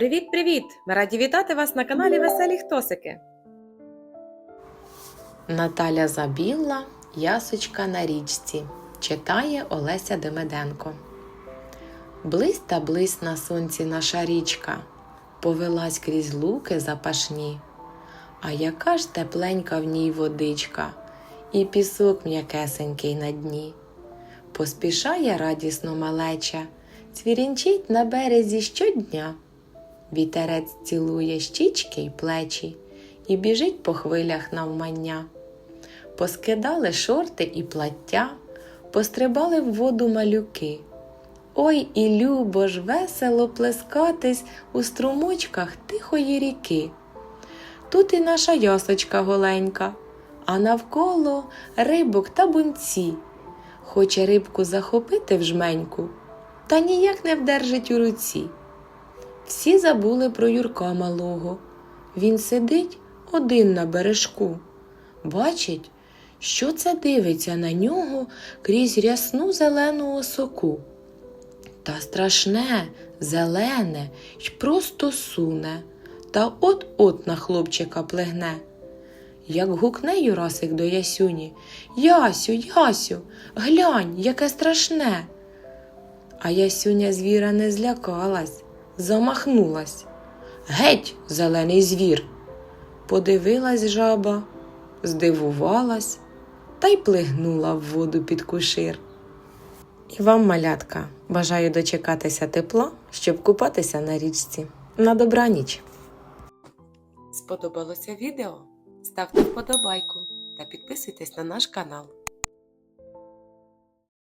Привіт-привіт! Ми раді вітати вас на каналі Веселі Хтосики. Наталя Забілла, Ясочка на річці. Читає Олеся Демеденко. Близь та близь на сонці наша річка, повелась крізь луки запашні. А яка ж тепленька в ній водичка, і пісок м'якесенький на дні. Поспішає радісно малеча, цвірінчить на березі щодня. Вітерець цілує щічки й плечі і біжить по хвилях навмання. Поскидали шорти і плаття, пострибали в воду малюки. Ой і любо ж весело плескатись у струмочках тихої ріки. Тут і наша ясочка голенька, а навколо рибок та бунці. Хоче рибку захопити в жменьку, та ніяк не вдержить у руці. Всі забули про Юрка малого. Він сидить один на бережку. Бачить, що це дивиться на нього крізь рясну зелену осоку. Та страшне, зелене й просто суне, та от-от на хлопчика плегне. Як гукне Юрасик до Ясюні Ясю, Ясю, глянь, яке страшне. А Ясюня звіра не злякалась, замахнулась. Геть, зелений звір. Подивилась жаба, здивувалась та й плигнула в воду під кушир. І вам, малятка, бажаю дочекатися тепла, щоб купатися на річці. На добраніч! Сподобалося відео? Ставте вподобайку та підписуйтесь на наш канал.